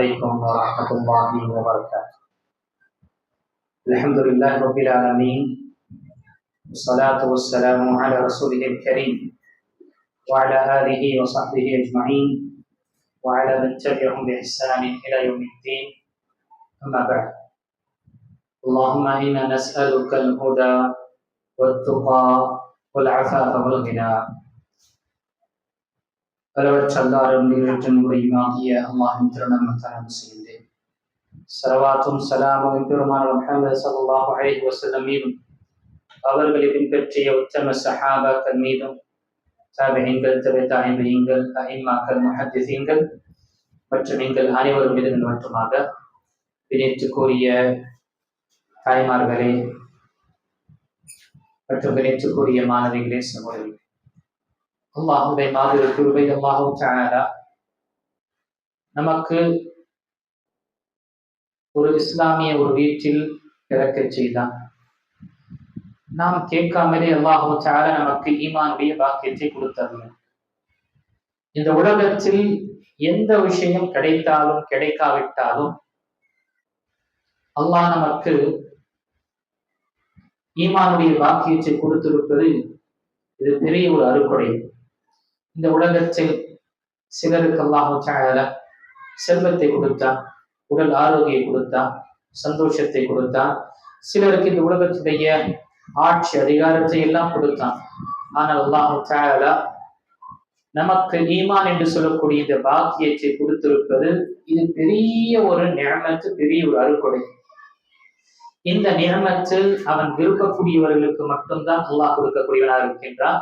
عليكم ورحمة الله وبركاته. الحمد لله رب العالمين والصلاة والسلام على رسوله الكريم وعلى آله وصحبه أجمعين وعلى من تبعهم بإحسان إلى يوم الدين. أما بعد اللهم إنا نسألك الهدى والتقى والعفاف والغنى. அளவற்ற அல்லாரும் நிகழ்ச்சின் முறையுமாகிய அல்லாஹின் திருநம்மத்தான செய்கின்றேன் சரவாத்தும் சலாமும் பெருமான முஹம்மது ஸல்லல்லாஹு அலைஹி வஸல்லம் மீதும் அவர்களை பின்பற்றிய உத்தம சஹாபாக்கள் மீதும் தாபியங்கள் தபை தாய்மையங்கள் அஹிமாக்கள் முஹத்திசீங்கள் மற்றும் எங்கள் அனைவரும் மீது மட்டுமாக பிணைத்து கூறிய தாய்மார்களே மற்றும் பிணைத்து கூறிய மாணவிகளே சகோதரிகளே அல்லாஹுடைய மாதிரி குருவை அல்லாஹும் சாரா நமக்கு ஒரு இஸ்லாமிய ஒரு வீட்டில் பிறக்க செய்தான். நாம் கேட்காமலே அல்லாஹும் சாரா நமக்கு ஈமானுடைய பாக்கியத்தை கொடுத்தது இந்த உலகத்தில் எந்த விஷயம் கிடைத்தாலும் கிடைக்காவிட்டாலும் அல்லாஹ் நமக்கு ஈமானுடைய பாக்கியத்தை கொடுத்திருப்பது இது பெரிய ஒரு அறுக்குடை இந்த உலகத்தில் சிலருக்கு அல்லாஹால செல்வத்தை கொடுத்தான் உடல் ஆரோக்கியம் கொடுத்தான் சந்தோஷத்தை கொடுத்தான். சிலருக்கு இந்த உலகத்துடைய ஆட்சி அதிகாரத்தை எல்லாம் கொடுத்தான். ஆனால் அல்லாஹால நமக்கு ஈமான் என்று சொல்லக்கூடிய இந்த பாக்கியத்தை கொடுத்திருப்பது இது பெரிய ஒரு நியமத்து பெரிய ஒரு அறுக்கொடை இந்த நியமத்தில் அவன் விரும்பக்கூடியவர்களுக்கு மட்டும்தான் அல்லாஹ் கொடுக்கக்கூடியவனாக இருக்கின்றான்.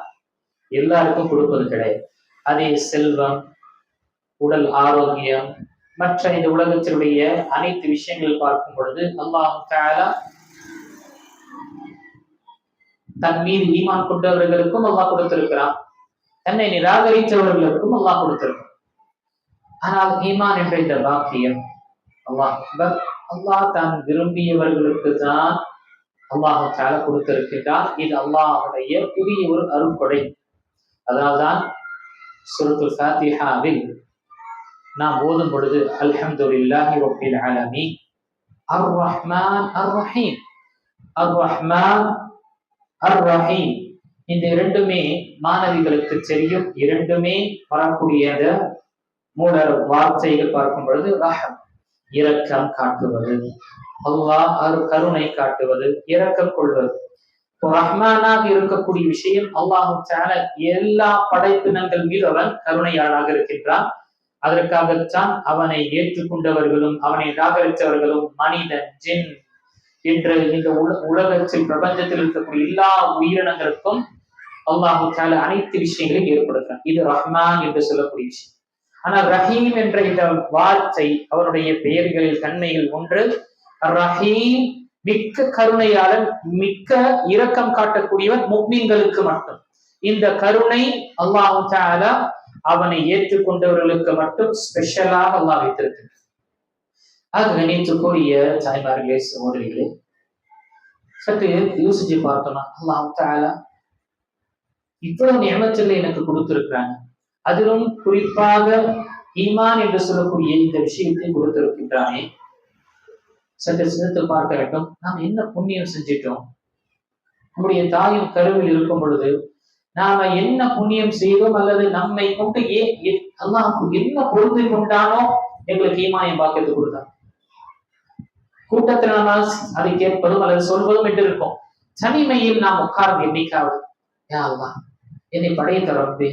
எல்லாருக்கும் கொடுப்பது கிடையாது. அதே செல்வம் உடல் ஆரோக்கியம் மற்ற இந்த உலகத்தினுடைய அனைத்து விஷயங்கள் பார்க்கும் பொழுது அல்லாஹ் தன் மீது ஈமான் கொண்டவர்களுக்கும் அல்லாஹ் கொடுத்திருக்கிறான். தன்னை நிராகரித்தவர்களுக்கும் அல்லாஹ் கொடுத்திருக்கிறான். ஆனால் ஈமான் என்ற இந்த பாக்கியம் அல்லாஹ் அல்லாஹ் தான் விரும்பியவர்களுக்கு தான் அல்லாஹு தால கொடுத்திருக்கிறான் இது அல்லாஹுடைய புதிய ஒரு அருட்கொடை அதனால்தான் சுரத்துல் ஃபாத்திஹாவில் நாம் ஓதும் பொழுது அல்ஹம்துலில்லாஹி ரப்பில் ஆலமீன் அர் ரஹ்மான் அர் ரஹீம் அர் ரஹ்மான் அர் ரஹீம் இந்த இரண்டுமே மாணவிகளுக்கு தெரியும். இரண்டுமே வரக்கூடிய மூடர் வார்த்தைகள் பார்க்கும் பொழுது ரஹம் இரக்கம் காட்டுவது அல்லாஹ் அரு கருணை காட்டுவது இரக்கம் கொள்வது. ரஹ்மானாக இருக்கக்கூடிய விஷயம் அல்லாஹு தால எல்லா படைப்பினங்கள் மீது அவன் கருணையாளாக இருக்கின்றான். அதற்காகத்தான் அவனை ஏற்றுக்கொண்டவர்களும் அவனை நிராகரித்தவர்களும் மனிதன் ஜின் என்று இந்த உலகத்தில் பிரபஞ்சத்தில் இருக்கக்கூடிய எல்லா உயிரினங்களுக்கும் அல்லாஹு சேல அனைத்து விஷயங்களையும் ஏற்படுத்துறான். இது ரஹ்மான் என்று சொல்லக்கூடிய விஷயம். ஆனால் ரஹீம் என்ற இந்த வார்த்தை அவருடைய பெயர்களில் தன்மைகள் ஒன்று ரஹீம் மிக்க கருணையாளன் மிக்க இரக்கம் காட்டக்கூடியவன் முக்மீன்களுக்கு மட்டும். இந்த கருணை அல்லாஹு அவனை ஏற்றுக்கொண்டவர்களுக்கு மட்டும் ஸ்பெஷலாக அல்லாஹ் வைத்திருக்கிறார் ஆக நினைத்துக்கூடிய தாய்மார்களே சகோதரிகளே சற்று யோசிச்சு பார்த்தோம்னா அல்லாஹு தாலா இவ்வளவு நியமத்தில் எனக்கு கொடுத்திருக்கிறாங்க. அதிலும் குறிப்பாக ஈமான் என்று சொல்லக்கூடிய இந்த விஷயத்தை கொடுத்திருக்கின்றானே. சற்று சிந்தித்து பார்க்க வேண்டும். நாம் என்ன புண்ணியம் செஞ்சிட்டோம்? நம்முடைய தாயும் கருவில் இருக்கும் பொழுது நாம என்ன புண்ணியம் செய்தோம் அல்லது நம்மை கொண்டு ஏன் அல்லாஹ் என்ன பொருந்தி கொண்டானோ எங்களுக்கு ஈமாயம் பாக்கியத்தை கொடுத்தான். கூட்டத்தில் நாம அதை கேட்பதும் அல்லது சொல்வதும் என்று இருக்கும். தனிமையில் நாம் உட்கார்ந்து என்னைக்காவது யா அல்லா என்னை படைத்த ரப்பே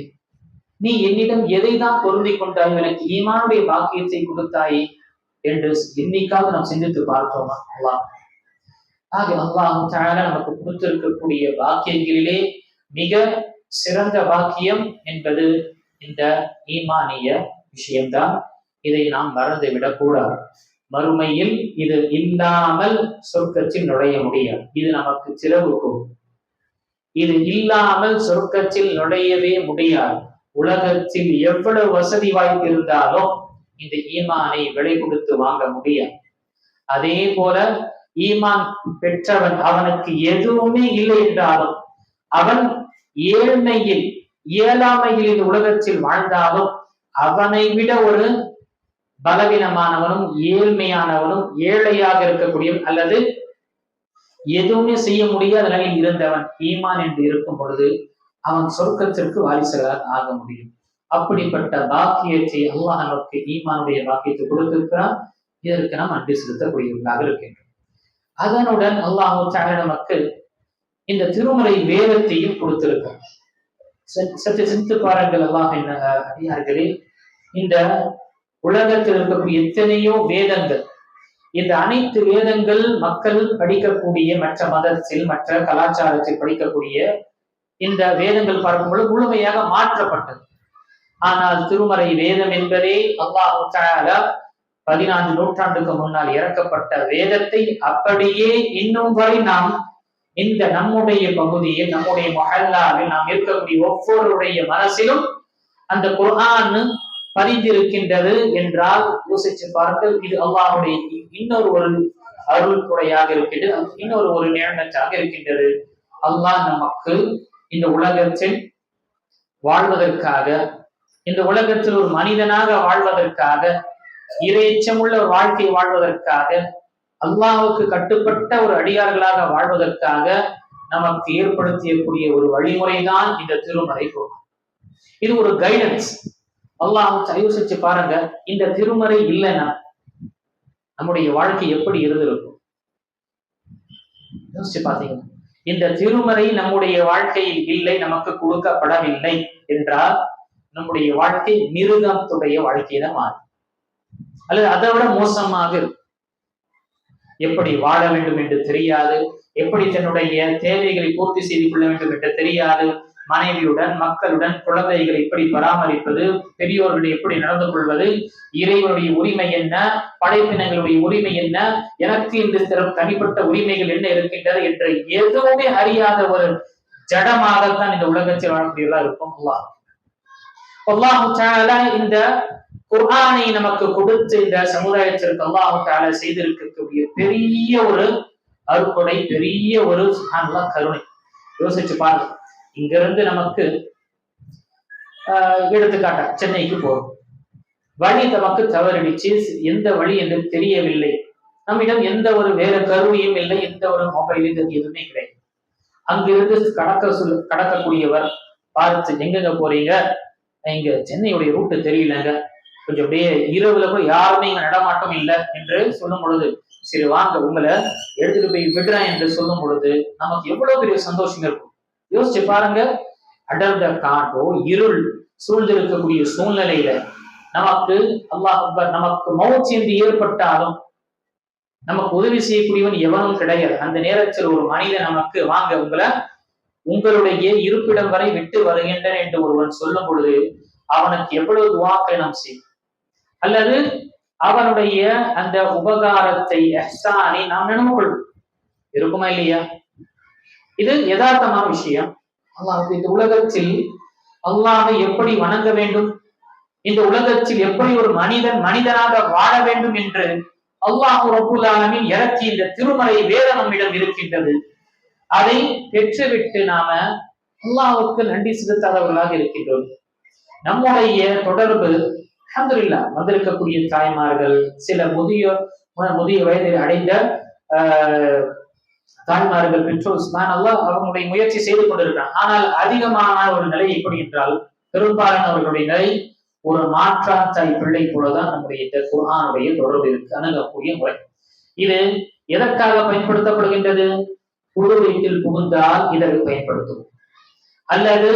நீ என்னிடம் எதை தான் பொருந்தி கொண்டாய்? எனக்கு ஈமானுடைய பாக்கியத்தை கொடுத்தாயே என்று என்னைக்காவது நாம் சிந்தித்து பார்த்தோமா அல்லாஹ் ஆக அல்லாஹு தால நமக்கு கொடுத்திருக்கக்கூடிய வாக்கியங்களிலே மிக சிறந்த பாக்கியம் என்பது இந்த ஈமானிய விஷயம்தான். இதை நாம் மறந்து விடக்கூடாது மறுமையில் இது இல்லாமல் சொர்க்கத்தில் நுழைய முடியாது. இது நமக்கு சிறவுக்கும் இது இல்லாமல் சொர்க்கத்தில் நுழையவே முடியாது. உலகத்தில் எவ்வளவு வசதி வாய்ப்பு இருந்தாலும் இந்த ஈமானை விலை கொடுத்து வாங்க முடியாது. அதே போல ஈமான் பெற்றவன் அவனுக்கு எதுவுமே இல்லை என்றாலும் அவன் ஏழ்மையில் இயலாமையில் இந்த உலகத்தில் வாழ்ந்தாலும் அவனை விட ஒரு பலவீனமானவனும் ஏழ்மையானவனும் ஏழையாக இருக்கக்கூடிய அல்லது எதுவுமே செய்ய முடியாத நிலையில் இருந்தவன் ஈமான் என்று இருக்கும் பொழுது அவன் சொர்க்கத்திற்கு வாரிசுகளாக ஆக முடியும். அப்படிப்பட்ட பாக்கியத்தை அல்லாஹ் நமக்கு ஈமானுடைய பாக்கியத்தை கொடுத்திருக்கிறான். இதற்கு நாம் அன்பு செலுத்தக்கூடியவர்களாக இருக்கின்றோம். அதனுடன் அல்லாஹு நமக்கு இந்த திருமலை வேதத்தையும் கொடுத்திருக்கிறான். சற்று சிந்து பாருங்கள் அல்லாஹ் என்ன அடியார்களே இந்த உலகத்தில் இருக்கக்கூடிய எத்தனையோ வேதங்கள் இந்த அனைத்து வேதங்கள் மக்கள் படிக்கக்கூடிய மற்ற மதத்தில் மற்ற கலாச்சாரத்தில் படிக்கக்கூடிய இந்த வேதங்கள் பார்க்கும் பொழுது முழுமையாக மாற்றப்பட்டது. ஆனால் திருமறை வேதம் என்பதே அல்லாஹு பதினான்கு நூற்றாண்டுக்கு முன்னால் இறக்கப்பட்ட வேதத்தை அப்படியே இன்னும் வரை நாம் இந்த நம்முடைய பகுதியில் நம்முடைய மஹல்லாவில் நாம் இருக்கக்கூடிய ஒவ்வொருடைய மனசிலும் அந்த குர்ஆன் பதிந்திருக்கின்றது என்றால் யோசிச்சு பார்த்து இது அல்லாஹுடைய இன்னொரு ஒரு அருள் குறையாக இருக்கின்றது இன்னொரு ஒரு நியமனத்தாக இருக்கின்றது. அல்லாஹ் நமக்கு இந்த உலகத்தில் வாழ்வதற்காக இந்த உலகத்தில் ஒரு மனிதனாக வாழ்வதற்காக இறைச்சமுள்ள ஒரு வாழ்க்கை வாழ்வதற்காக அல்லாஹுக்கு கட்டுப்பட்ட ஒரு அடியார்களாக வாழ்வதற்காக நமக்கு ஏற்படுத்தியக்கூடிய ஒரு வழிமுறைதான் இந்த திருமறை குர்ஆன் இது ஒரு கைடன்ஸ் அல்லாஹ் யோசிச்சு பாருங்க இந்த திருமறை இல்லைன்னா நம்முடைய வாழ்க்கை எப்படி இருந்திருக்கும்? யோசிச்சு பாத்தீங்க இந்த திருமறை நம்முடைய வாழ்க்கையில் இல்லை நமக்கு கொடுக்கப்படவில்லை என்றால் நம்முடைய வாழ்க்கை மிருகத்துடைய வாழ்க்கையில மாறும். அல்லது அதை விட மோசமாக இருக்கும். எப்படி வாழ வேண்டும் என்று தெரியாது எப்படி தன்னுடைய தேவைகளை பூர்த்தி செய்து கொள்ள வேண்டும் என்று தெரியாது மனைவியுடன் மக்களுடன் குழந்தைகளை எப்படி பராமரிப்பது பெரியோர்களை எப்படி நடந்து கொள்வது இறைவனுடைய உரிமை என்ன படைப்பினங்களுடைய உரிமை என்ன எனக்கு இந்த தனிப்பட்ட உரிமைகள் என்ன இருக்கின்றது என்று எதுவுமே அறியாத ஒரு ஜடமாகத்தான் இந்த உலகத்தில் வாழக்கூடியதா இருக்கும் அல்லாஹு தாலா இந்த குர்ஆனை நமக்கு கொடுத்து இந்த சமுதாயத்திற்கு அல்லாஹு தாலா செய்திருக்கக்கூடிய பெரிய ஒரு அறுப்படை பெரிய ஒரு சுப்ஹானல்லாஹ் கருணை. யோசிச்சு பாருங்க. இங்கிருந்து நமக்கு எடுத்துக்காட்டா சென்னைக்கு போறோம். வழி நமக்கு தவறிடுச்சு. எந்த வழி என்று தெரியவில்லை. நம்மிடம் எந்த ஒரு வேற கருவியும் இல்லை. எந்த ஒரு மொபைல் இது எதுவுமே கிடையாது. அங்கிருந்து கடக்க சொல் கடக்கக்கூடியவர் பார்த்து எங்கெங்க போறீங்க? இங்க சென்னையுடைய ரூட்டு தெரியலங்க. கொஞ்சம் அப்படியே இரவுல கூட யாருமே இங்க நடமாட்டம் இல்லை என்று சொல்லும் பொழுது சரி வாங்க உங்களை எடுத்துட்டு போய் விடுறேன் என்று சொல்லும் பொழுது நமக்கு எவ்வளவு பெரிய சந்தோஷம் இருக்கும். யோசிச்சு பாருங்க. அடர்ந்த காட்டோ இருள் சூழ்ந்திருக்கக்கூடிய சூழ்நிலையில நமக்கு அல்லாஹ் நமக்கு மௌத் என்று ஏற்பட்டாலும் நமக்கு உதவி செய்யக்கூடியவன் எவனும் கிடையாது. அந்த நேரத்தில் ஒரு மனிதன் நமக்கு வாங்க உங்களை உங்களுடைய இருப்பிடம் வரை விட்டு வருகின்றன என்று ஒருவன் சொல்லும் பொழுது அவனுக்கு எவ்வளவு துவாக்களை நாம் செய்யும் அல்லது அவனுடைய அந்த உபகாரத்தை எஹ்சானை நாம் நினைவு கொள்வோம் இருக்குமா இல்லையா? இது யதார்த்தமான விஷயம். அல்லாஹ் இந்த உலகத்தில் அல்லாஹை எப்படி வணங்க வேண்டும்? இந்த உலகத்தில் எப்படி ஒரு மனிதன் மனிதனாக வாழ வேண்டும் என்று அல்லாஹ் ரபுல்லாலமின் இறக்கி இந்த திருமறை வேத நம்மிடம் இருக்கின்றது. அதை பெற்றுவிட்டு நாம அல்லாவுக்கு நன்றி செலுத்தாதவர்களாக இருக்கின்றோம். நம்முடைய தொடர்பு அஹமதுல்லா வந்திருக்கக்கூடிய தாய்மார்கள் சில முதிய முதிய வயதில் அடைந்த தாய்மார்கள் பெற்றோர் நல்லா அல்லாஹ் முயற்சி செய்து கொண்டிருக்கிறார் ஆனால் அதிகமான ஒரு நிலை எப்படி என்றால் பெரும்பாலானவர்களுடைய நிலை ஒரு மாற்றாத்தாய் பிள்ளை போலதான் நம்முடைய இந்த குர்ஆனுடைய தொடர்பு இருக்கு அணுகக்கூடிய முறை. இது எதற்காக பயன்படுத்தப்படுகின்றது? புது வீட்டில் புகுந்தால் இதற்கு பயன்படுத்தும். அல்லது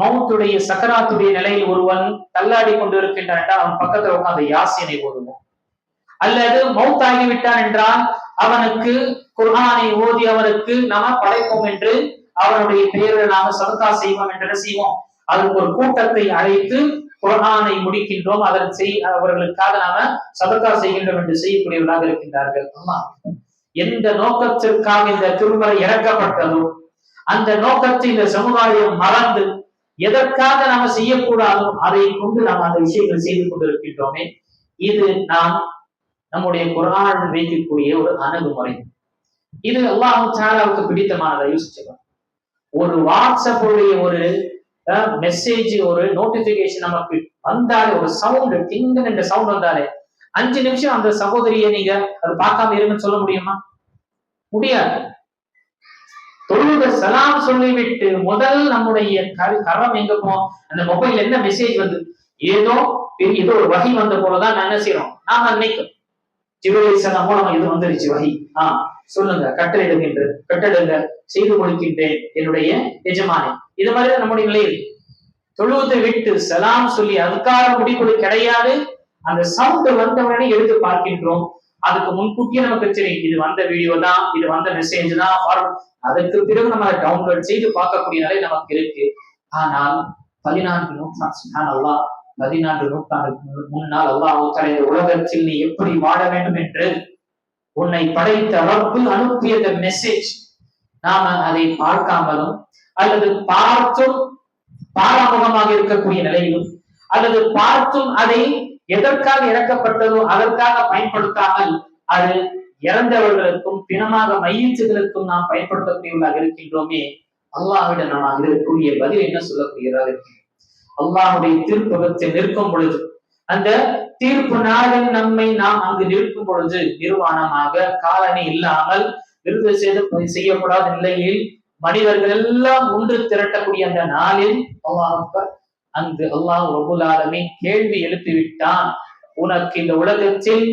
மவுத்துடைய சக்கராத்துடைய நிலையில் ஒருவன் தள்ளாடி கொண்டிருக்கின்றான் என்றால் அவன் பக்கத்துல உட்காந்து யாசினை ஓதுவோம் அல்லது மவுத்தாகிவிட்டான் என்றால் அவனுக்கு குர்ஹானை ஓதி அவனுக்கு நாம படைப்போம் என்று அவனுடைய பெயரை நாம சதுக்கா செய்வோம் என்று செய்வோம்? அதற்கு ஒரு கூட்டத்தை அழைத்து குர்ஆனை முடிக்கின்றோம். அதன் செய் அவர்களுக்காக நாம சதக்கா செய்கின்றோம் என்று செய்யக்கூடியவர்களாக இருக்கின்றார்கள். ஆமா எந்த நோக்கத்திற்காக இந்த திருமறை இறக்கப்பட்டதோ அந்த நோக்கத்தை இந்த சமுதாயம் மறந்து எதற்காக நாம செய்யக்கூடாதோ அதை கொண்டு நாம் அந்த விஷயங்கள் செய்து கொண்டிருக்கின்றோமே இது நாம் நம்முடைய குரான் வைக்கக்கூடிய ஒரு அணுகுமுறை. இது அல்லாஹ் சாராவுக்கு பிடித்தமானதை யோசிச்சுக்கலாம் ஒரு வாட்ஸ்அப்புடைய ஒரு மெசேஜ் ஒரு நோட்டிபிகேஷன் நமக்கு வந்தாலே ஒரு சவுண்ட் திங்கு என்ற சவுண்ட் வந்தாலே அஞ்சு நிமிஷம் அந்த சகோதரியை நீங்க அதை பார்க்காம இருங்கன்னு சொல்ல முடியுமா? முடியாது. தொழுக சலாம் சொல்லிவிட்டு முதல் நம்முடைய கரு கரம் எங்க போவோம் அந்த மொபைல் என்ன மெசேஜ் வந்து ஏதோ ஏதோ ஒரு வகை வந்த போலதான் நான் என்ன செய்யறோம் நாம நினைக்கும் ஜிபுல் மூலம் இது வந்துருச்சு வகை. ஆஹ் சொல்லுங்க கட்டளிடுகின்ற கட்டடுங்க செய்து கொடுக்கின்றேன் என்னுடைய எஜமானி. இது மாதிரி நம்முடைய நிலையில். தொழுவத்தை விட்டு சலாம் சொல்லி அதுக்காக முடிவு கிடையாது. அந்த சவுண்ட் வந்தவுடனே எடுத்து பார்க்கின்றோம். அதுக்கு முன்கூட்டியே நமக்கு தெரியும் இது வந்த வீடியோ தான் இது வந்த மெசேஜ் தான் ஃபார்வர்ட் அதுக்கு பிறகு நம்ம அதை டவுன்லோட் செய்து பார்க்கக்கூடிய நிலை நமக்கு இருக்கு. ஆனால் பதினான்கு நூற்றாண்டு அல்லா பதினான்கு நூற்றாண்டுக்கு முன்னால் அல்லாஹ் தலை உலகத்தில் நீ எப்படி வாழ வேண்டும் என்று உன்னை படைத்த ரப்பு அனுப்பிய மெசேஜ் நாம அதை பார்க்காமலும் அல்லது பார்த்தும் பாராமுகமாக இருக்கக்கூடிய நிலையிலும் அல்லது பார்த்தும் அதை எதற்காக இறக்கப்பட்டதோ அதற்காக பயன்படுத்தாமல் அது இறந்தவர்களுக்கும் பிணமாக மையீச்சுகளுக்கும் நாம் பயன்படுத்தக்கூடியவர்களாக இருக்கின்றோமே. அல்லாஹ்விடம் நாம் இதற்குரிய பதில் என்ன சொல்லக்கூடியதாக அல்லாஹுடைய தீர்ப்பகத்தில் நிற்கும் பொழுது அந்த தீர்ப்பு நாளில் நம்மை நாம் அங்கு நிற்கும் பொழுது நிர்வாணமாக காலனி இல்லாமல் விருது செய்து செய்யப்படாத நிலையில் மனிதர்கள் எல்லாம் ஒன்று திரட்டக்கூடிய அந்த நாளில் அல்லாஹ் அங்கு அல்லாஹ் ரபுல் ஆலமின் கேள்வி எழுப்பிவிட்டான். உனக்கு இந்த உலகத்தில்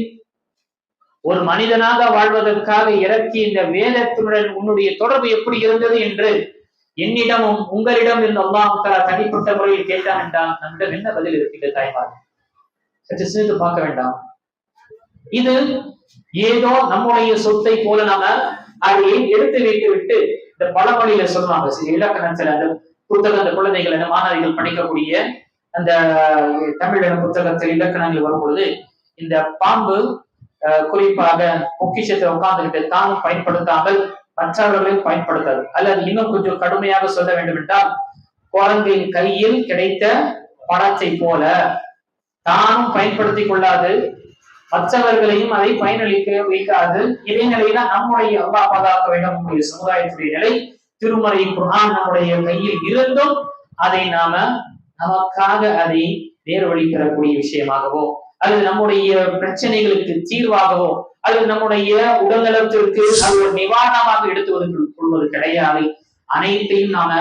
ஒரு மனிதனாக வாழ்வதற்காக இறக்கி இந்த வேதத்துடன் உன்னுடைய தொடர்பு எப்படி இருந்தது என்று என்னிடமும் உங்களிடம் இருந்த அல்லாஹ் தனிப்பட்ட முறையில் கேட்டான் என்றால் நம்மிடம் என்ன பதில் இருக்கின்ற தாய்மார்? சற்று சிறிது பார்க்க வேண்டாம். இது ஏதோ நம்முடைய சொத்தை போல நாம அதை எடுத்து வைத்து விட்டு இந்த பழமொழியில சொல்லுவாங்க சில இலக்கணத்துல அந்த புத்தக அந்த குழந்தைகள் அந்த மாணவிகள் படிக்கக்கூடிய அந்த தமிழ் புத்தகத்தில் இலக்கணங்கள் வரும்பொழுது இந்த பாம்பு குறிப்பாக பொக்கிஷத்தை உட்கார்ந்துகிட்டு தானும் பயன்படுத்தாமல் மற்றவர்களையும் பயன்படுத்தாது. அல்லது இன்னும் கொஞ்சம் கடுமையாக சொல்ல வேண்டும் என்றால் குரங்கின் கையில் கிடைத்த பணத்தை போல தானும் பயன்படுத்திக் கொள்ளாது மற்றவர்களையும் அதை பயனளிக்க வைக்காது. இதே நிலையில நம்முடைய அல்லா பாதுகாக்க வேண்டும். நம்முடைய சமுதாயத்துடைய நிலை திருமறை குரான் நம்முடைய கையில் இருந்தும் அதை நாம நமக்காக அதை நேர் வழி பெறக்கூடிய விஷயமாகவோ அல்லது நம்முடைய பிரச்சனைகளுக்கு தீர்வாகவோ அல்லது நம்முடைய உடல்நலத்திற்கு அது ஒரு நிவாரணமாக எடுத்து கொள்வது கிடையாது. அனைத்தையும் நாம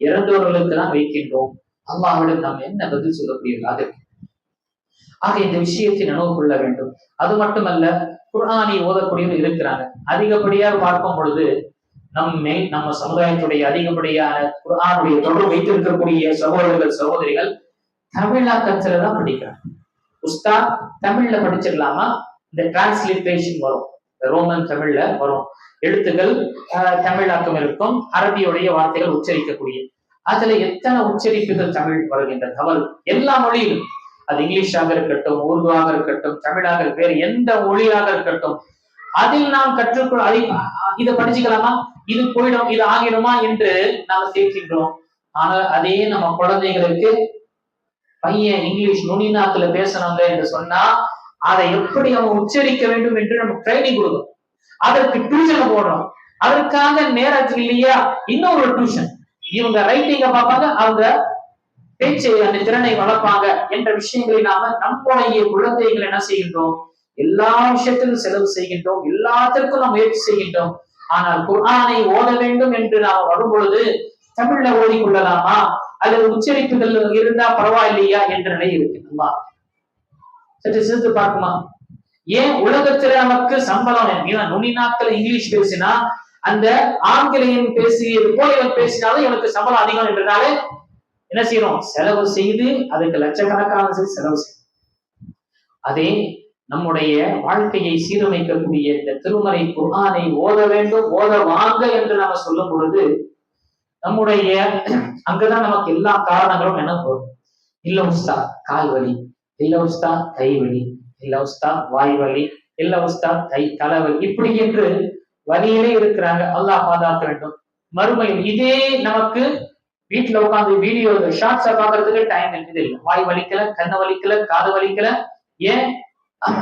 இறந்தவர்களுக்கு தான் வைக்கின்றோம். அல்லாவிடம் நாம் என்ன பதில் சொல்லக்கூடியதாக ஆக இந்த விஷயத்தை நினைவு கொள்ள வேண்டும். அது மட்டுமல்ல குரானை ஓதக்கூடியவர்கள் இருக்கிறாங்க. அதிகப்படியாக பார்க்கும் பொழுது நம்மை நம்ம சமுதாயத்துடைய அதிகப்படியான குரானுடைய தொடர்பு வைத்திருக்கக்கூடிய சகோதரர்கள் சகோதரிகள் தமிழாக்கத்துல தான் படிக்கிறாங்க. உஸ்தா தமிழ்ல படிச்சிடலாமா? இந்த டிரான்ஸ்லிட்ரேஷன் வரும். ரோமன் தமிழ்ல வரும். எழுத்துக்கள் தமிழாக்கம் இருக்கும். அரபியுடைய வார்த்தைகள் உச்சரிக்கக்கூடிய. அதுல எத்தனை உச்சரிப்புகள் தமிழ் வருகின்ற தவறு எல்லா மொழியிலும். அது இங்கிலீஷாக இருக்கட்டும் உருதுவாக இருக்கட்டும் தமிழாக வேறு எந்த மொழியாக இருக்கட்டும். அதில் நாம் கற்றுக்கொள் அதை இதை படிச்சுக்கலாமா? இது போயிடும் இது ஆகிடுமா என்று நாம சேர்க்கின்றோம் ஆனால் அதே நம்ம குழந்தைகளுக்கு பையன் இங்கிலீஷ் நுனிநாத்துல பேசணுங்க என்று சொன்னா அதை எப்படி அவங்க உச்சரிக்க வேண்டும் என்று நம்ம ட்ரைனிங் கொடுக்கணும். அதற்கு டியூஷன் போடுறோம் அதற்காக நேரத்துக்கு இல்லையா? இன்னொரு டியூஷன் இவங்க ரைட்டிங்க பார்ப்பாங்க அவங்க பேச்சு அந்த திறனை வளர்ப்பாங்க என்ற விஷயங்களை நாம நம்முடைய குழந்தைகள் என்ன செய்கின்றோம்? எல்லா விஷயத்திலும் செலவு செய்கின்றோம். எல்லாத்திற்கும் நாம் முயற்சி செய்கின்றோம். ஆனால் குர்ஆனை ஓத வேண்டும் என்று நாம் வரும் பொழுது தமிழ்ல ஓடிக்கொள்ளலாமா அல்லது உச்சரிப்புகள் இருந்தா பரவாயில்லையா என்ற நிலை இருக்கு சற்று சிரித்து பார்க்குமா? ஏன் உலகத்துல நமக்கு சம்பளம் ஏன்னா நுனி நாட்கள் இங்கிலீஷ் பேசினா அந்த ஆங்கிலேயன் பேசியது போல இவன் பேசினாலும் இவனுக்கு சம்பளம் அதிகம் என்றனாலே என்ன செய்யறோம் செலவு செய்து அதுக்கு லட்சக்கணக்கான செலவு செய்யும் அதே நம்முடைய வாழ்க்கையை சீரமைக்கக்கூடிய இந்த திருமறை குர்ஆனை ஓத வேண்டும் ஓத வாங்க என்று நாம சொல்லும் பொழுது நம்முடைய அங்கதான் நமக்கு எல்லா காரணங்களும் என்ன போகும் இல்ல உஸ்தா கால் வலி இல்ல உஸ்தா கை வலி இல்ல உஸ்தா வாய் வலி இல்ல உஸ்தா கை தலைவலி இப்படி என்று வலியிலே இருக்கிறாங்க. அல்லாஹ் பாதுகாக்க வேண்டும். மறுமையும் இதே நமக்கு வீட்டுல உட்காந்து வீடியோ ஷார்ட்ஸா பாக்குறதுக்கு டைம் இருக்குது இல்லை. வாய் வலிக்கல கண்ணை வலிக்கல காது வலிக்கல. ஏன்?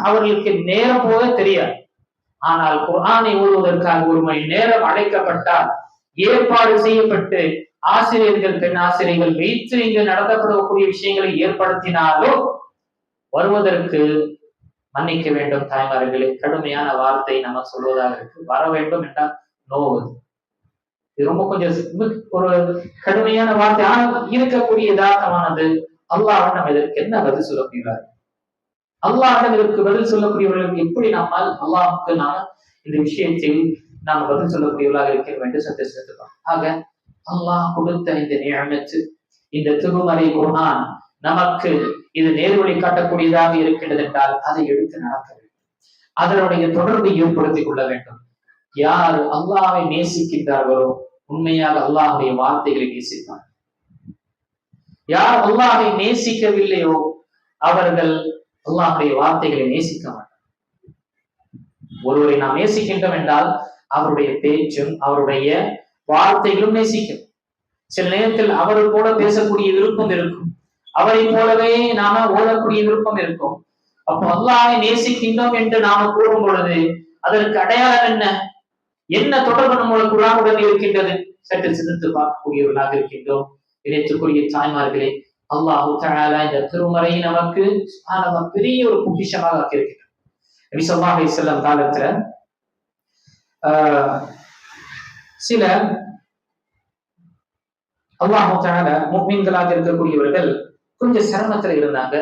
அவர்களுக்கு நேரம் போக தெரியாது. ஆனால் குரானை ஓடுவதற்காக ஒரு மணி நேரம் அழைக்கப்பட்டால் ஏற்பாடு செய்யப்பட்டு ஆசிரியர்கள் பெண் ஆசிரியர்கள் வைத்து இங்கு நடத்தப்படக்கூடிய விஷயங்களை ஏற்படுத்தினாலும் வருவதற்கு மன்னிக்க வேண்டும் தாய்மார்களே. கடுமையான வார்த்தை நம்ம சொல்வதாக இருக்கு. வர வேண்டும் என்றால் நோவது இது ரொம்ப கொஞ்சம் ஒரு கடுமையான வார்த்தை. ஆனால் இருக்கக்கூடிய யதார்த்தமானது அல்லாஹ் நம்ம இதற்கு என்ன பதில் சொல்லப்படுகிறார் அல்லாஹிடம் இதற்கு பதில் சொல்லக்கூடியவர்களுக்கு எப்படி நம்மால் அல்லாஹுக்கு நாம இந்த விஷயத்தில் நாம் பதில் சொல்லக்கூடியவர்களாக இருக்க வேண்டும்? சத்த ஆக அல்லாஹ் கொடுத்த இந்த நியமத்து இந்த திருமறை குர்ஆன் நமக்கு இது நேர்வழி காட்டக்கூடியதாக இருக்கின்றது என்றால் அதை எடுத்து நடக்க வேண்டும். அதனுடைய தொடர்பை ஏற்படுத்திக் கொள்ள வேண்டும். யார் அல்லாவை நேசிக்கின்றார்களோ உண்மையாக அல்லாஹுடைய வார்த்தைகளை நேசிப்பார் யார் அல்லாவை நேசிக்கவில்லையோ அவர்கள் அல்லாஹுடைய வார்த்தைகளை நேசிக்க மாட்டான். ஒருவரை நாம் நேசிக்கின்றோம் என்றால் அவருடைய பேச்சும் அவருடைய வார்த்தைகளும் நேசிக்கும். சில நேரத்தில் அவரை போல பேசக்கூடிய விருப்பம் இருக்கும். அவரை போலவே நாம ஓடக்கூடிய விருப்பம் இருக்கும். அப்போ அல்லாஹை நேசிக்கின்றோம் என்று நாம கூறும் பொழுது அதற்கு அடையாளம் என்ன? என்ன தொடர்பு நம்மளோட குரானுடன் இருக்கின்றது? சற்று சிந்தித்து பார்க்கக்கூடியவர்களாக இருக்கின்றோம். இணைத்துக்குரிய தாய்மார்களே அல்லாஹு தஆலா இந்த திருமறை நமக்கு சுப்ஹானல்லாஹ் பெரிய ஒரு பொக்கிஷமாக ஆக்கியிருக்கின்றார் நபி சொல்லா அலி வஸல்லம் காலத்துல ஆஹ், சில அல்லாஹு தஆலா முக்மீன்களாக இருக்கக்கூடியவர்கள் கொஞ்சம் சிரமத்துல இருந்தாங்க.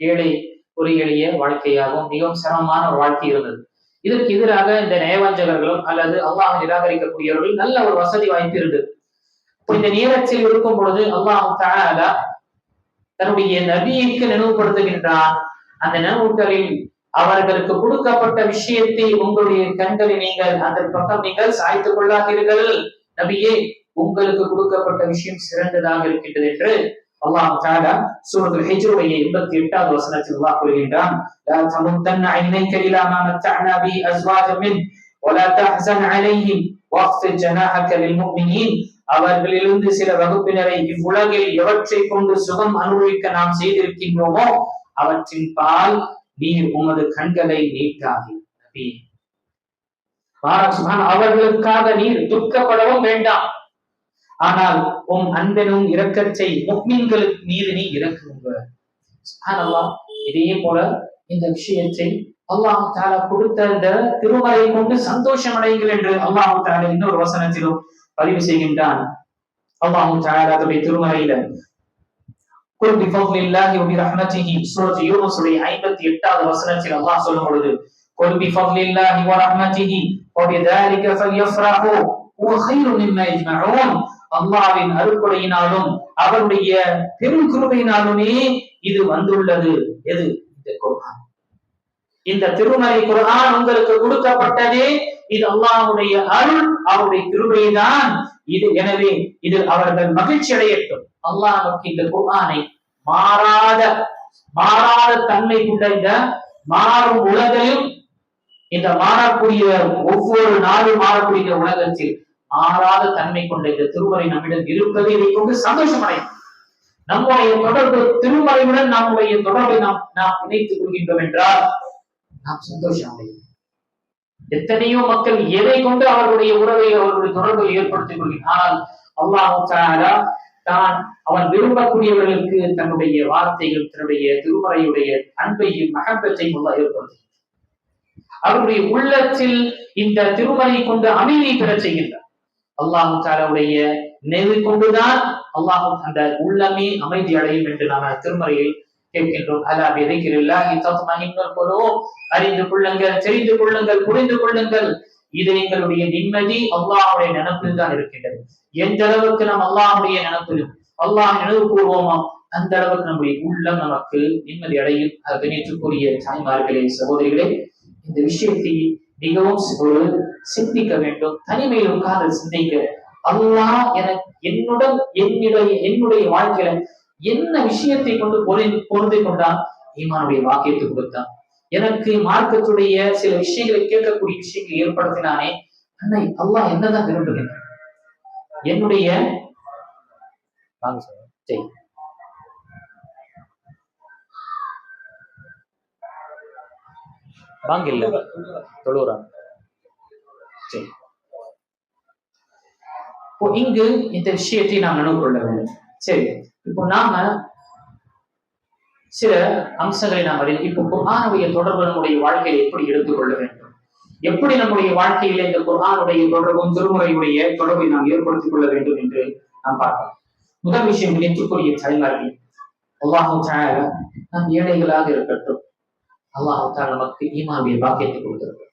ஏழை ஒரு எளிய வாழ்க்கையாகவும் மிகவும் சிரமமான ஒரு வாழ்க்கை இருந்தது. இதற்கு எதிராக இந்த நயவஞ்சகர்களும் அல்லது அல்லாஹ் நிராகரிக்கக்கூடியவர்கள் நல்ல ஒரு வசதி வாய்ப்பு இருந்தது. இந்த நேரத்தில் இருக்கும் பொழுது அல்லாஹ் தஆலா தன்னுடைய நபிக்கு நினைவுபடுத்துகின்றான் அந்த நினைவூட்டலில் அவர்களுக்கு கொடுக்கப்பட்ட விஷயத்தை உங்களுடைய கண்களை நீங்கள் அந்த பக்கம் நீங்கள் சாய்த்துக் கொள்ளாதீர்கள் நபியே உங்களுக்கு கொடுக்கப்பட்ட விஷயம் சிறந்ததாக இருக்கின்றது என்று அல்லாஹ் தஆலா சூரத்துல் ஹிஜ்ருடைய 88வது வசனத்தில் அல்லாஹ் கூறுகின்றான் لا تمدن عينيك إلى ما متعنا به أزواجا منه ولا تحزن عليهم واخفض جناحك للمؤمنين அவர்களிலிருந்து சில வகுப்பினரை இவ்வுலகில் எவற்றை கொண்டு சுகம் அனுபவிக்க நாம் செய்திருக்கின்றோமோ அவற்றின் பால் நீர் உமது கண்களை நீட்டாதே. நபி அவர்களுக்காக நீர் துக்கப்படவும் வேண்டாம். ஆனால் உம் அன்பெனும் இரக்கத்தை முக்மீன்களுக்கு மீது நீ இறக்குங்க. இதே போல இந்த விஷயத்தை அல்லாஹ் தாலா கொடுத்த இந்த திருமலை கொண்டு சந்தோஷம் அடையுங்கள் என்று அல்லாஹ் தாலா இன்னொரு வசனத்திலும் பதிவு செய்கின்றான். அல்லாஹ் தாலா தன்னுடைய திருமறையில குல் பிஃபضலில்லாஹி வபிரஹ்மத்திஹி சூரத் யூனுஸ் உடைய 58வது வசனத்தில் அல்லாஹ் சொல்லும் பொழுது குல் பிஃபضலில்லாஹி வரஹ்மத்திஹி வபிதாலிக ஃபல்யஃப்ரஹு ஹுவ கைரு மிம்மா யஜ்மஊன் அல்லாஹ்வின் அருட்கொடையினாலும் அவருடைய பெரும் கிருபையினாலுமே இது வந்துள்ளது. எது? இந்த குர்ஆன். இந்த திருமலை குரான் உங்களுக்கு கொடுக்கப்பட்டதே. இது அல்லாஹுடைய அருள் அவருடைய கிருபைதான். இது எனவே இதில் அவர்கள் மகிழ்ச்சி அடையட்டும். அல்லாஹ் நமக்கு இந்த குரானை மாறாத மாறாத தன்மை கொண்ட இந்த மாறும் உலகையும் இந்த மாறக்கூடிய ஒவ்வொரு நாளும் மாறக்கூடிய உலகத்தில் மாறாத தன்மை கொண்ட இந்த திருமலை நம்மிடம் இருப்பதை. இதை கொண்டு சந்தோஷம் அடையும் நம்முடைய தொடர்பு திருமறையுடன் நம்முடைய தொடர்பை நாம் நாம் இணைத்துக் கொள்கின்றோம் என்றால் நாம் சந்தோஷம் அடையும் எத்தனையோ மக்கள் எதை கொண்டு அவர்களுடைய உறவை அவர்களுடைய தொடர்பை ஏற்படுத்திக் கொள்கிறார். ஆனால் தான் அவன் விரும்பக்கூடியவர்களுக்கு தன்னுடைய வார்த்தைகள் தன்னுடைய திருமறையுடைய அன்பையும் மகப்பத்தையும் உள்ள ஏற்படுத்தி அவருடைய உள்ளத்தில் இந்த திருமறை கொண்டு அமைதி பெறச் செய்கின்றார். அல்லாஹு தாலாவுடைய நினைவு கொண்டுதான் அல்லாஹு அந்த உள்ளமே அமைதி அடையும் என்று நாம் திருமறையில் கேட்கின்றோம். அலா விதைகளில்லாஹி தத்மஇன்னுல் குலூப். அறிந்து கொள்ளுங்கள் தெரிந்து கொள்ளுங்கள் புரிந்து கொள்ளுங்கள். இது எங்களுடைய நிம்மதி அல்லாஹுடைய நினப்பில் தான் இருக்கின்றது. எந்த அளவுக்கு நாம் அல்லாஹுடைய நினப்பிலும் அல்லாஹ் நினைவு கூறுவோமோ அந்த அளவுக்கு நம்முடைய உள்ளம் நமக்கு நிம்மதி அடையும். அது நேற்றுக்குரிய சாய்மார்களே சகோதரிகளே இந்த விஷயத்தை மிகவும் ஒரு சிந்திக்க வேண்டும். தனிமையில் உட்கார்ந்து சிந்திக்க அல்லாஹ் என என்னுடன் என்னுடைய என்னுடைய வாழ்க்கையில என்ன விஷயத்தை கொண்டு பொருந்தி பொருந்தி கொண்டான்? ஈமானுடைய வாக்கியத்தை கொடுத்தான். எனக்கு மார்க்கத்துடைய சில விஷயங்களை கேட்கக்கூடிய விஷயங்களை ஏற்படுத்தினானே அன்னை அல்லாஹ் என்னதான் விரும்புகின்றான் என்னுடைய வாங்க சார். வாங்க இல்ல. தொழுறாங்க சரி. இங்கு இந்த விஷயத்தை நாம் நினைவு கொள்ள வேண்டும் சரி. இப்போ நாம சில அம்சங்களை நாம் அறிந்து இப்போ குர்ஆனுடைய தொடர்பு நம்முடைய வாழ்க்கையை எப்படி எடுத்துக்கொள்ள வேண்டும்? எப்படி நம்முடைய வாழ்க்கையில இந்த குர்ஆனுடைய தொடர்பும் திருமுறையுடைய தொடர்பை நாம் ஏற்படுத்திக் கொள்ள வேண்டும் என்று நாம் பார்க்கலாம் முதல் விஷயம் நினைத்துக்குரிய தலைவர்கள் அல்லாஹு நாம் ஏழைகளாக இருக்கட்டும் அல்லாஹு நமக்கு ஈமாவுடைய பாக்கியத்தை கொடுத்திருக்கிறார்.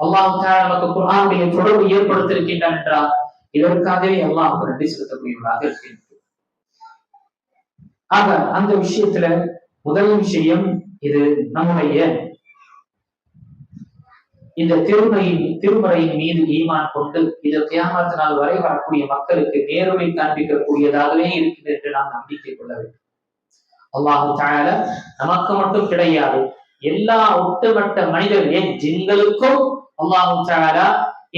அல்லாஹு தாலா நமக்கு குர்ஆனுடைய தொடர்பு ஏற்படுத்தியிருக்கின்றான் என்றால் இதற்காகவே அல்லாஹுக்கு நன்றி செலுத்தக்கூடியவர்களாக இருக்கின்றோம். ஆக அந்த விஷயத்துல முதல் விஷயம் இது நம்முடைய இந்த திருமையின் திருமறையின் மீது ஈமான் கொண்டு இது கியாமத்து வரை வரக்கூடிய மக்களுக்கு நேர்மை காண்பிக்கக்கூடியதாகவே இருக்குது என்று நாம் நம்பிக்கை கொள்ள வேண்டும். அல்லாஹு தாயால நமக்கு மட்டும் கிடையாது எல்லா ஒட்டுமட்ட மனிதர் ஏன் ஜின்களுக்கும் அல்லாஹு தாயாலா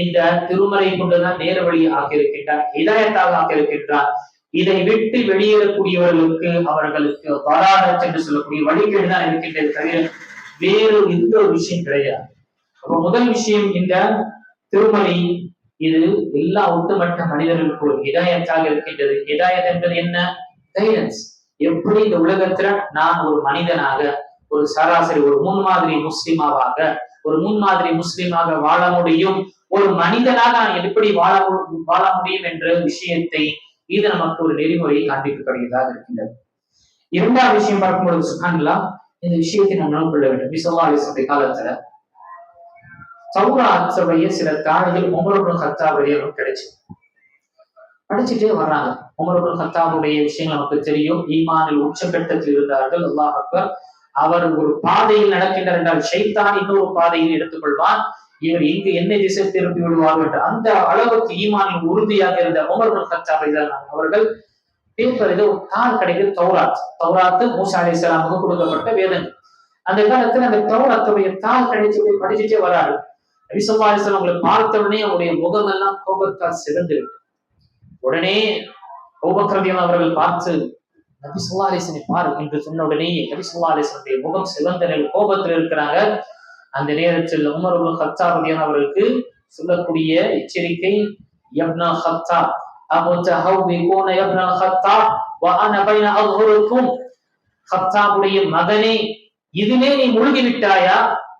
இந்த திருமறை கொண்டுதான் நேர வழி ஆக்கியிருக்கின்றார் இதாயத்தாக ஆக்கியிருக்கின்றார். இதை விட்டு வெளியேறக்கூடியவர்களுக்கு அவர்களுக்கு வராதத் என்று சொல்லக்கூடிய வழிகேடு தான் இருக்கின்றது தவிர வேறு எந்த ஒரு விஷயம் கிடையாது. அப்ப முதல் விஷயம் இந்த திருமணி இது எல்லா ஒட்டுமொத்த மனிதர்களுக்கு ஒரு இதாயத்தாக இருக்கின்றது. ஹிதாயத் என்பது என்ன? கைடன்ஸ். எப்படி இந்த உலகத்துல நான் ஒரு மனிதனாக ஒரு சராசரி ஒரு முன்மாதிரி முஸ்லிமாவாக ஒரு முன்மாதிரி முஸ்லிமாக வாழ முடியும்? ஒரு மனிதனாக நான் எப்படி வாழ வாழ முடியும் என்ற விஷயத்தை இது நமக்கு ஒரு நெறிமுறையை காண்பிக்கக்கூடியதாக இருக்கின்றது. இரண்டாவது விஷயம் பார்க்கும்பொழுது சுகான்லா இந்த விஷயத்தை நாம் நினைவு கொள்ள வேண்டும். விசவா அலிசனுடைய காலத்துல சௌராத்துடைய சில தாள்கள் உமருடன் ஹத்தாவுடையவரும் கிடைச்சு. படிச்சுட்டே வர்றாங்க. உமருடன் ஹத்தாவுடைய விஷயங்கள் நமக்கு தெரியும். ஈமானில் உச்சகட்டத்தில் இருந்தார்கள். அல்லாஹ் அக்பர். அவர் ஒரு பாதையில் நடக்கின்றார் என்றால் ஷைத்தான் இன்னொரு பாதையில் எடுத்துக்கொள்வான். இவர் இங்கு என்னை திசை திருப்பி விடுவார்கள் அந்த அளவுக்கு ஈமானில் உறுதியாக இருந்த உமருடன் ஹத்தாவை அவர்கள் பேப்பர் ஏதோ ஒரு தாள் கிடைக்குது தௌராத் தௌராத்து மூசா அலி இஸ்லாமுக்கு கொடுக்கப்பட்ட வேதங்கள் அந்த காலத்துல அந்த தௌராத்துடைய தாள் கிடைச்சு போய் படிச்சுட்டே வராரு. நபிசல்லா அலிஸ்லாம் அவங்களை பார்த்த உடனே அவருடைய முகமெல்லாம் கோபத்தால் சிறந்து உடனே கோபக்கிரதியம் அவர்கள் பார்த்து நபி சொல்லா அலிசனை பாரு என்று சொன்ன உடனே நபி சொல்லா அலிசனுடைய முகம் சிவந்தனில் கோபத்தில் இருக்கிறாங்க. அந்த நேரத்தில் உமர் ஹத்தாபதியான் அவர்களுக்கு சொல்லக்கூடிய எச்சரிக்கை யப்னா ஹத்தா அமுத்தஹவ்விகூன யப்னா ஹத்தா வஅன பைன அஹ்ருக்கும். ஹத்தாபுடைய மகனே இதுவே நீ முழுகி விட்டாயா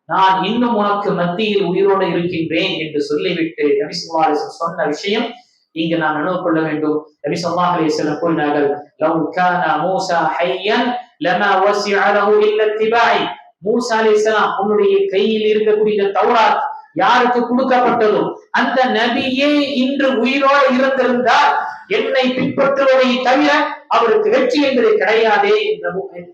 நான் இன்னும் உனக்கு மத்தியில் உயிரோடு இருக்கின்றேன் என்று சொல்லிவிட்டு நபி சுல்லாஹ் சொன்ன விஷயம் இங்கு நாம் நினைவு கொள்ள வேண்டும். நபி சில அலிஸ்லம் கூறினார்கள் லவ் கான மூசா ஹையன் லமா வசிஅலஹு இல்ல திபாய் மூசா அலைஹிஸ்ஸலாம் உன்னுடைய கையில் இருக்கக்கூடிய இந்த தௌராத் யாருக்கு கொடுக்கப்பட்டதோ அந்த நபியே இன்று உயிரோடு இருந்திருந்தால் என்னை பின்பற்றுவதை தவிர அவருக்கு வெற்றி என்பது கிடையாதே என்ற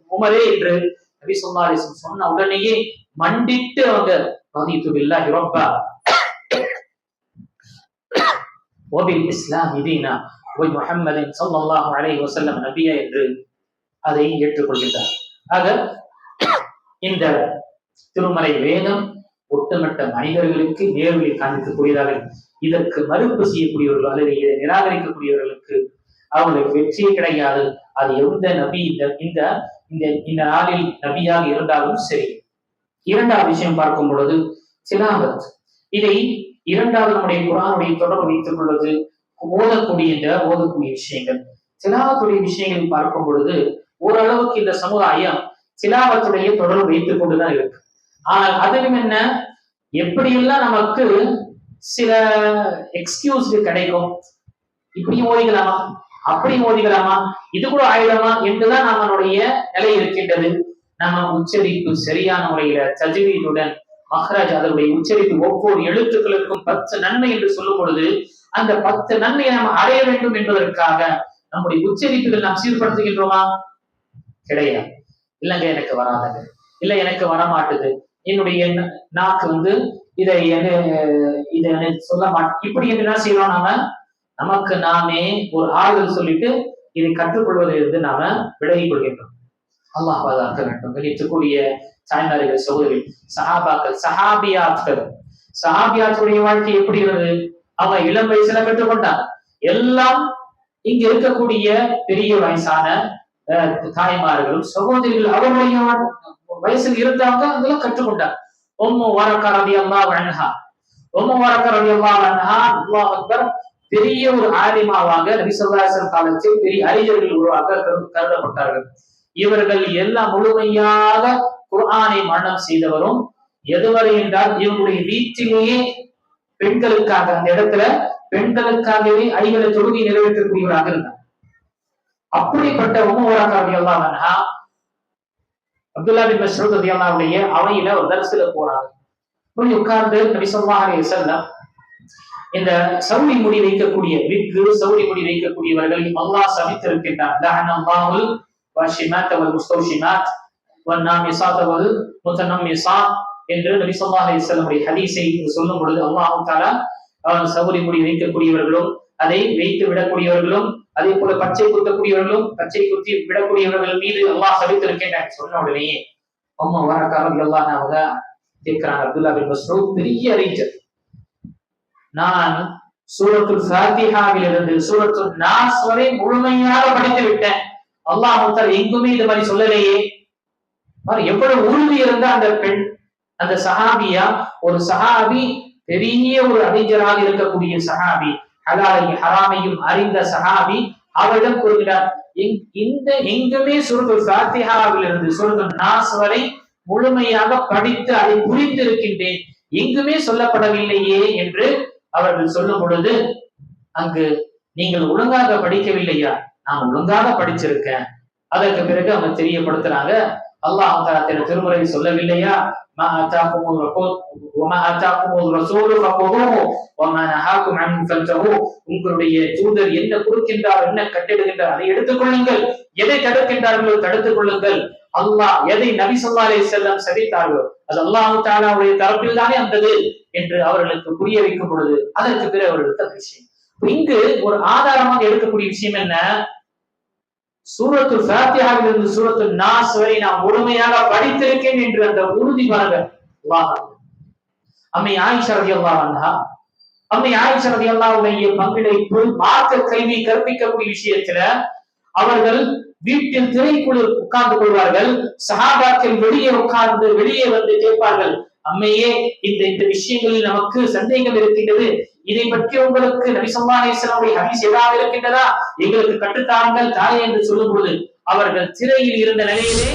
உமரே என்று நபி ஸல்லல்லாஹு சொன்ன உடனேயே மண்டிட்டு அவங்க ரதித்து பில்லாஹி ரப்பா இஸ்லாம் இதீனா ஒய் முஹம்மதின் ஸல்லல்லாஹு அலைஹி வசல்லம் நபியா என்று அதை ஏற்றுக்கொள்கின்றார். ஆக இந்த திருமறை வேதம் ஒட்டுமொத்த மனிதர்களுக்கு நேர்வழி காண்பிக்கக்கூடியதாக இதற்கு மறுப்பு செய்யக்கூடியவர்கள் அல்லது இதை நிராகரிக்கக்கூடியவர்களுக்கு அவர்களுக்கு வெற்றியே கிடையாது. அது எந்த நபி இந்த இந்த இந்த இந்த நாளில் நபியாக இருந்தாலும் சரி. இரண்டாவது விஷயம் பார்க்கும் பொழுது சிலாபத் இதை இரண்டாவது நம்முடைய குரானுடைய தொடர்பு வைத்துக் கொள்வது ஓதக்கூடிய இந்த ஓதக்கூடிய விஷயங்கள். சிலாபத்துடைய விஷயங்கள் பார்க்கும் பொழுது ஓரளவுக்கு இந்த சமுதாயம் சிலாவத்துடைய தொடர்பு வைத்துக் கொண்டுதான் இருக்கு. ஆனால் அதிலும் என்ன? எப்படியெல்லாம் நமக்கு சில எக்ஸ்கியூஸ் கிடைக்கும்? இப்படியும் ஓதிக்கலாமா அப்படியும் ஓதிக்கலாமா இது கூட ஆயுதமா என்றுதான் நம்மளுடைய நிலை இருக்கின்றது. நம்ம உச்சரிப்பு சரியான முறையில தஜ்வீதுடன் மஹ்ராஜ் அதனுடைய உச்சரிப்பு ஒவ்வொரு எழுத்துக்களுக்கும் பத்து நன்மை என்று சொல்லும் பொழுது அந்த பத்து நன்மையை நாம் அடைய வேண்டும் என்பதற்காக நம்முடைய உச்சரிப்புகள் நாம் சீர்படுத்துகின்றோமா? கிடையாது. இல்லைங்க எனக்கு வராதுங்க. இல்லை எனக்கு வரமாட்டுது. என்னுடைய நாக்கு வந்து இதை இதை சொல்ல மாட்டேன் இப்படி என்று என்ன செய்யறோம் நாம. நமக்கு நாமே ஒரு ஆறுதல் சொல்லிட்டு இதை கற்றுக்கொள்வதிலிருந்து நாம விலகி கொள்கின்றோம். அல்லாஹ் பாதுகாக்க வேண்டும் வெளியிட்டக்கூடிய சாய்ந்தாரிகள் சகோதரி சஹாபாக்கள் சஹாபியாத்கள் சஹாபியாத்துடைய வாழ்க்கை எப்படி இருந்தது? அவங்க இளம் வயசுல பெற்றுக்கொண்டான். எல்லாம் இங்க இருக்கக்கூடிய பெரிய வயசான தாய்மார்களும் சகோதரிகள் அவருடைய வயசில் இருந்தவங்க அதெல்லாம் கற்றுக்கொண்டார் ஒம்மு வரக்க ரதி அல்லாஹ் அன்ஹா. உம்மு வரக்க ரதி அல்லா அன்ஹா அல்லாஹ் அக்பர் பெரிய ஒரு ஆலிமாவாக நபிசல்லாசன் காலத்தில் பெரிய அறிஞர்கள் உருவாக கரு- கருதப்பட்டார்கள். இவர்கள் எல்லாம் முழுமையாக குர்ஆனை மரணம் செய்தவரும் எதுவரை என்றால் இவங்களுடைய வீட்டிலேயே பெண்களுக்காக அந்த இடத்துல பெண்களுக்காகவே ஐவரை தொழுகை நிறைவேற்றக்கூடியவராக இருந்தார் அப்படிப்பட்ட உமராக ரலியல்லாஹு அப்துல்லா பின் மஸ்ரூத் ரலியல்லாஹுடைய அவையில ஒரு தரிசில போறாங்க. போய் உட்கார்ந்து நபி ஸல்லல்லாஹு இந்த சவுரி முடி வைக்கக்கூடிய விக்கு சவுரி முடி வைக்கக்கூடியவர்கள் அல்லாஹ் சபித்திருக்கின்றான். லஅன வாஷிமாத் வல் முஸ்தௌஷிமாத் வன் நாமிசாத் வல் முத்தனம்மிசாத் என்று நபி ஸல்லல்லாஹு அலைஹி வஸல்லம் ஹதீஸை சொல்லும் பொழுது அல்லாஹு தாலா அவன் சவுரி முடி வைக்கக்கூடியவர்களும் அதை வைத்து விடக்கூடியவர்களும் அதே போல பச்சை குத்தக்கூடியவர்களும் பச்சை குத்தி விடக்கூடியவர்கள் மீது அல்லாஹ் சபித்திருக்கின்றான். சொன்ன உடனேயே அம்மா வரக்காரர்கள் எல்லாம் அவங்க கேட்கிறாங்க. அப்துல்லா பின் மஸ்ரூத் பெரிய அறிஞர். நான் சூரத்துல் சாத்திஹாவில் இருந்து சூரத்துல் நாஸ் வரை முழுமையாக படித்து விட்டேன். அல்லாஹ் முத்தர் எங்குமே இது மாதிரி சொல்லலையே. எவ்வளவு உறுதி இருந்த அந்த பெண் அந்த சஹாபியா? ஒரு சஹாபி பெரிய ஒரு அறிஞராக இருக்கக்கூடிய சஹாபி. ஹலாலையும் ஹராமையும் அறிந்த சஹாபி அவரிடம் கூறுகிறார். இந்த எங்குமே சூரத்துல் ஃபாத்திஹாவில் இருந்து நாஸ் வரை முழுமையாக படித்து அதை புரிந்திருக்கின்றேன். எங்குமே சொல்லப்படவில்லையே என்று அவர்கள் சொல்லும் பொழுது அங்கு நீங்கள் ஒழுங்காக படிக்கவில்லையா? நான் ஒழுங்காக படிச்சிருக்கேன். அதற்கு பிறகு அவங்க தெரியப்படுத்துறாங்க அல்லாஹ் தஆலா திருமுறை சொல்லவில்லையா? உங்களுடைய தூதர் என்ன கொடுக்கின்றார் என்ன கட்டிடுகின்றார் அதை எடுத்துக்கொள்ளுங்கள் எதை தடுக்கின்றார்களோ தடுத்துக் கொள்ளுங்கள். அல்லாஹ் எதை நபி ஸல்லல்லாஹு செல்லம் வஸல்லம் சபித்தார்களோ அது அல்லாஹ் தஆலாவுடைய தரப்பில் தானே வந்தது என்று அவர்களுக்கு புரிய வைக்கும் பொழுது அதற்கு பிறகு அவர்களுக்கு அந்த விஷயம். இங்கு ஒரு ஆதாரமாக எடுக்கக்கூடிய விஷயம் என்ன? சூரத்து ஃபாத்திஹாவில் இருந்து நாஸ் வரை நான் முழுமையாக படித்திருக்கேன் என்று அந்த உறுதி பாருங்க அம்மை ஆயிஷா ரலியல்லாஹு அன்ஹா அம்மை ஆயிஷா ரலியல்லாஹுடைய பங்களிப்பு மார்க்க கல்வி கற்பிக்கக்கூடிய விஷயத்துல அவர்கள் வீட்டில் திரைக்குழு உட்கார்ந்து கொள்வார்கள். சஹாபாக்கள் வெளியே உட்கார்ந்து வெளியே வந்து கேட்பார்கள் அம்மையே இந்த இந்த விஷயங்களில் நமக்கு சந்தேகம் இருக்கின்றது. இதை பற்றி உங்களுக்கு நபி ஸல்லல்லாஹு அலைஹி ஏதாவது இருக்கின்றதா? எங்களுக்கு கட்டுத்தாங்கள் தாயே என்று சொல்லும் பொழுது அவர்கள் சிறையில் இருந்த நிலையிலே